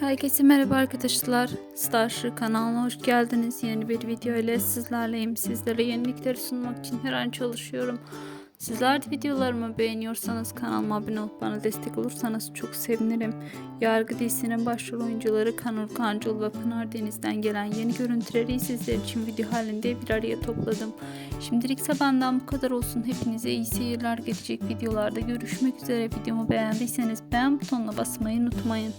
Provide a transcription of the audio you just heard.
Herkese merhaba arkadaşlar. Starship kanalına hoş geldiniz. Yeni bir video ile sizlerleyim. Sizlere yenilikleri sunmak için her an çalışıyorum. Sizler de videolarımı beğeniyorsanız kanalıma abone olup bana destek olursanız çok sevinirim. Yargı dizisinin başrol oyuncuları Kanur Kancul ve Pınar Deniz'den gelen yeni görüntüleri sizler için video halinde bir araya topladım. Şimdilik benden bu kadar olsun. Hepinize iyi seyirler gelecek videolarda görüşmek üzere. Videomu beğendiyseniz beğen butonuna basmayı unutmayın.